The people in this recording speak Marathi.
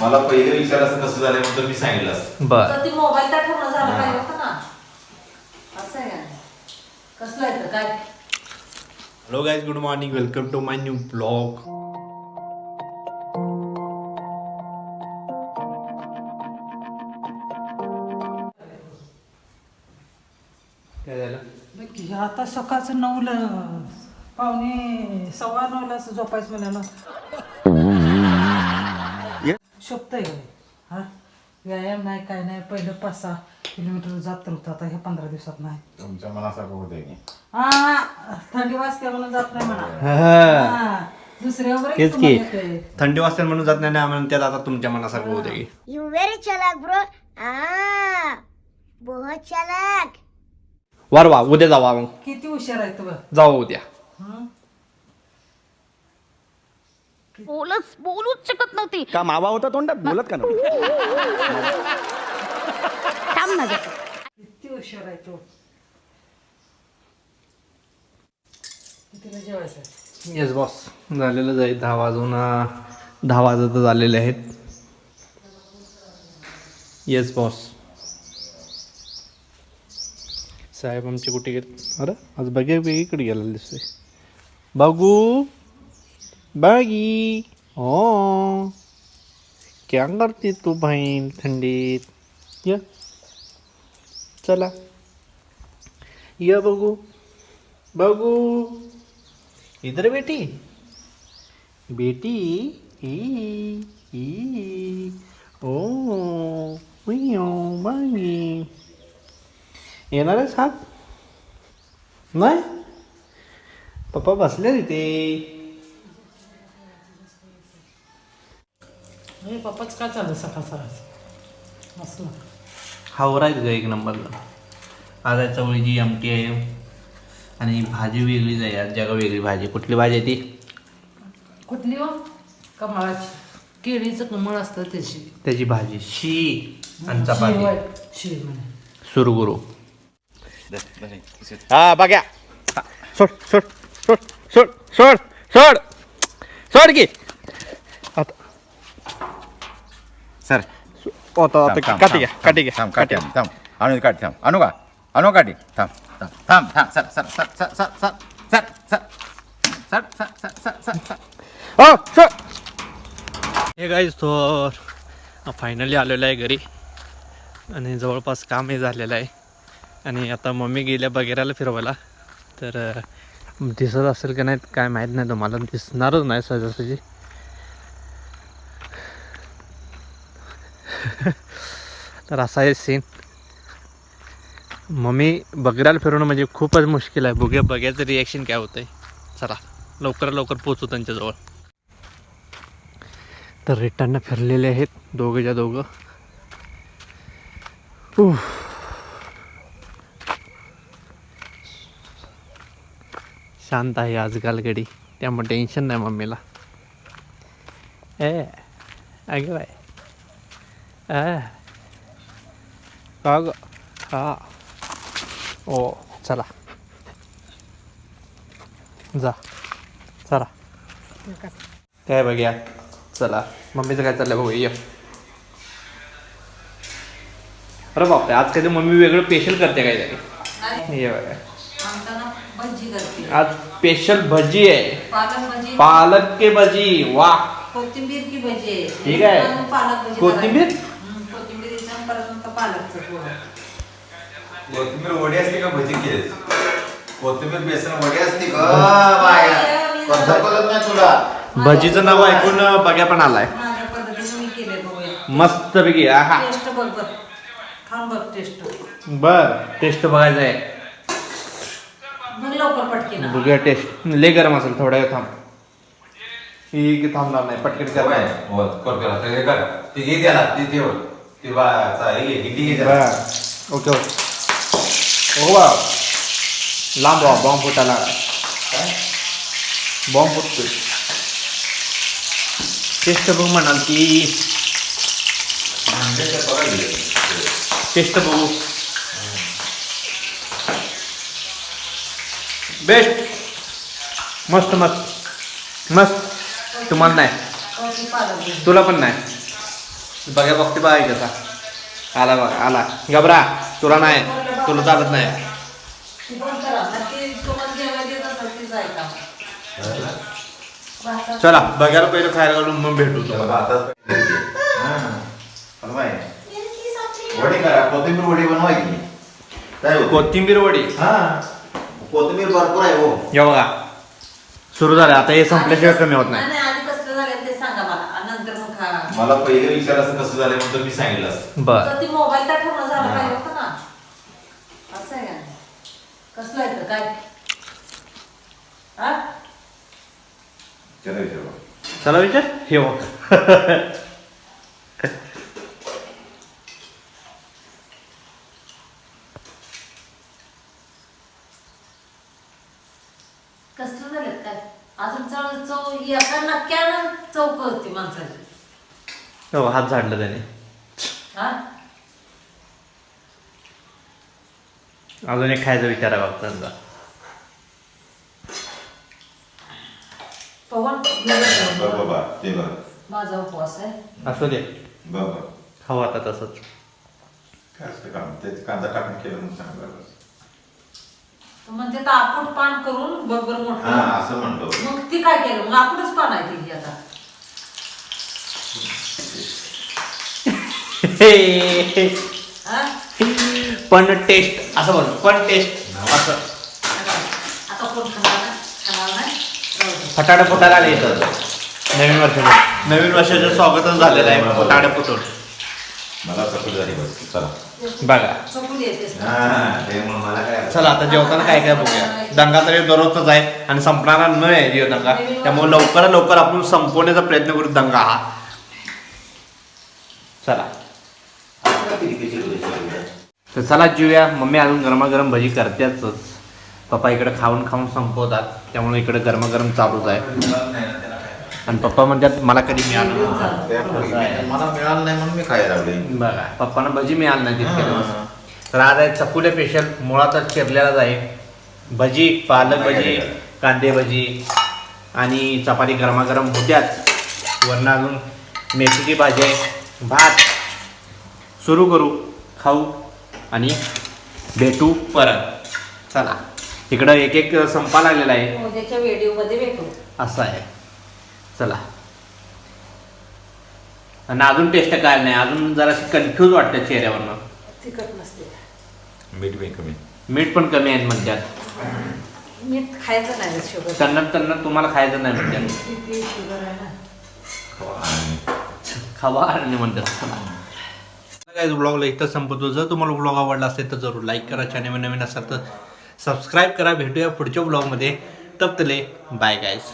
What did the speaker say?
मला पहिले विचार असं कसं झालं म्हणून मी सांगितलं असतं. बर. तर ती मोबाईल तर ठेवणं झालं पाहिजे होतं ना. असं आहे का? कसलं आहे तर काय? Hello guys good morning welcome to my new blog काय झालं? आता सकाळचं नऊला पावणे सव्वा नऊला असं झोपायचं म्हणाला. शोभतंय का हे? हा? व्यायाम नाही काय नाही पहिलं पाच सहा किलोमीटर जात होतं आता ह्या पंधरा दिवसात नाही. तुमच्या मनासारखं होतंय की. हा थंडी वाजते म्हणून जात नाही म्हणा. हा, दुसऱ्या वगैरे तेच तुम्हाला की. येतंय. थंडी वाजते म्हणून जात नाही ना म्हणून त्यात आता तुमच्या मनासारखं होते की. You very chalak, bro. Ah, बहुत चालाक. वर वा उद्या जावा मग. किती हुशार आहे तू जावा उद्या. बोलच बोलूच शकत नव्हती. का मावा होता तोंडात? बोलत का नव्हतं? थांब ना जरा. किती हुशार आहे तू. कितीला जेवायचं? येस बॉस झालेलं आहे दहा वाजून अं, दहा वाजत झालेले आहेत. येस बॉस साहेब आमचे कुठे गेले? अरे आज बघे वेगळीकडे गेला दिसतोय. बघू. बागी। हो क्या करते तू बहीण थंडीत य। चला। या बघू। बघू। इधर बेटी। बेटी। ई। ई। ओ। बागी। येणार आहेस हात? नाही? पप्पा बसले तिथे हे पप्पाच काय चालू सकाळ सकाळ? मस्त. हावर आहेत ग एक नंबरला. आज आहे चवळीची आमटी आहे. आणि भाजी वेगळीच आहे आज जगा वेगळी भाजी. कुठली भाजी आहे ती? कुठली हो? कमळाची. केळीचं कमळ असतं त्याची. त्याची भाजी. शी. आणि चपाती. शिव म्हणे. सुरगुरू. हा बघ्या. हा, सोड सोड सोड सोड सोड सोड. सोड की आता सर आता आता काठी घ्या काठी घ्या थांब काठी आण, थांब आणू काठी थांब आणू का आणू काठी थांब थांब थांब थांब sir sir sir sir sir sir sir sir sir sir sir sir sir sir हो हे गाईज तर फायनली आलेलो आहे घरी आणि जवळपास कामही झालेलं आहे आणि आता मम्मी गेल्या बगेराला फिरवायला तर अं, दिसत असेल की नाही काय माहीत नाही तुम्हाला दिसणारच नाही सहजासहजी तर असा आहे सीन मम्मी बगड्याला फिरवणं म्हणजे खूपच मुश्किल आहे. बघूया बघ्याचं रिॲक्शन काय होतंय. चला लवकरात लवकर पोचू त्यांच्याजवळ. तर रिटर्न फिरलेले आहेत दोघेच्या दोघं. शांत आहे आजकाल गडी त्यामुळे टेन्शन नाही मम्मीला. ए अगे बाय. ए का ग हा ओ चला. जा चला. काय बघूया चला. मम्मीचं काय चाललंय बघू ये. अरे बापरे आज काहीतरी मम्मी वेगळं स्पेशल करते काय तरी. ये बघा. आज स्पेशल भजी आहे. पालक के भजी वा कोथिंबीर की भजी ठीक आहे. कोथिंबीर? करायची. हं, कोथिंबीरीचं आणि परत नंतर पालकचं थोडं कोथिंबीर वडी असते का भजी केली कोथिंबीर बेसन वडी असते का? बाया पद्धत कळत नाही तुला. भजीचं नाव ऐकून बघ्या पण आलाय. माझ्या पद्धतीने मी केले बघूया. मस्त पैकी आहा. टेस्ट बघ बघ खाऊन बघ टेस्ट. बर टेस्ट बघायचं आहे. मग लवकर पटकीन. बघूया टेस्ट. लय गरम असेल थोड्या वेळ थांब. ही की थांबणार नाही पटकन हो बाय, कर हो, कर. कर हे कर. ते घे त्याला ते ठेव. 자, 이게 미디히잖아. 오케이. 오와. 람보 बॉम्ब 봉포트. टेस्ट बघू आमची टेस्ट बघू. बेस्ट मस्त मस्त. मस्त. तुम्हाला नाही. तुला पण नाही. बघा बघते बघा कसा आला बघा आला. घबरा. तुला नाही. तुला चालत नाही. चला बघायला पहिलं खायला घालून मग भेटू तुम्हाला. वडी करा. कोथिंबीर वडी बनवायची. काय? कोथिंबीर वडी. हा. कोथिंबीर भरपूर आहे हो. या बघा. सुरू झालं. आता हे संपल्याशिवाय कमी होत नाही नाही आधी कसलं झालं ते सांगा मला आणि नंतर मग खा मला पहिले विचारायचं कसं झालं म्हणून मी सांगितलं असतं. बर. तर ती मोबाईल तर ठेवणं झालं पाहिजे होतं ना. असं आहे का? कसलं आहे तर काय? हा? चला विचारू चला विचार. हे बघ. कसलं झालं काय? अजून चव चव एका नक्क्यानं चव कळते माणसाची. हो हात झाडलं त्याने. हा? अजून एक खायचा विचार आहे बघ त्यांचा. पवन बाबा ते बरं माझा उपवास आहे. असू दे. बरं खाऊ आता तसंच. काय असतं काम? ते कांदा टाकून केलं म्हणून म्हणजे तर आपूट पान करून बरोबर हा मोठं. असं म्हणतो. मग ती काय केलं? मग आपणच पान आहे ती आता. पण टेस्ट असं बोल पण टेस्ट असं. फटाडे फुटायला आले इथं. नवीन वर्षाचं नवीन वर्षाचं स्वागतच झालेलं आहे फटाडे फुटून. मला चकली झाली बस. चला. बघा. हा चला आता जेवताना काय काय बघूया. दंगा तरी दररोजच आहे आणि संपणारा न आहे जीव दंगा. त्यामुळे लवकरात लवकर आपण संपवण्याचा प्रयत्न करू दंगा हा. चला. तर चला जीवया मम्मी अजून गरमागरम भजी करतेच. पप्पा इकडे खाऊन खाऊन संपवतात. त्यामुळे इकडे गरमागरम चालूच आहे. आणि पप्पा म्हणतात मला कधी मिळालं नव्हतं. मला मिळालं नाही म्हणून मी खायला लागले. बघा. पप्पांना भजी मिळाली नाही तितके दिवस. तर आज आहे चकुले स्पेशल मुळातच चिरलेलाच आहे. भजी पालक भजी कांदे भजी आणि चपाती गरमागरम होत्याच. वरनं अजून मेथीची भाजी आहे. भात. सुरू करू. खाऊ. आणि भेटू परत. चला. इकडं एक एक संपा लागलेला आहे. उद्याच्या व्हिडिओमध्ये भेटू. असं आहे. चला. आणि अजून टेस्ट काय नाही. अजून जराशी कन्फ्यूज वाटतं चेहऱ्यावरनं. तिखट नसते. मीठ मी कमी. मीठ पण कमी आहेत म्हणतात. मीठ खायचं नाही शुगर त्यांना त्यांना तुम्हाला खायचं नाही म्हणतात. किती शुगर आहे ना. खावा आणि म्हणतात. काय ब्लॉगला इथं संपतो. जर तुम्हाला ब्लॉग आवडला असेल तर जरूर लाईक करा चॅनल नवीन असाल तर सबस्क्राईब करा. भेटूया पुढच्या ब्लॉगमध्ये तपतले बाय गायज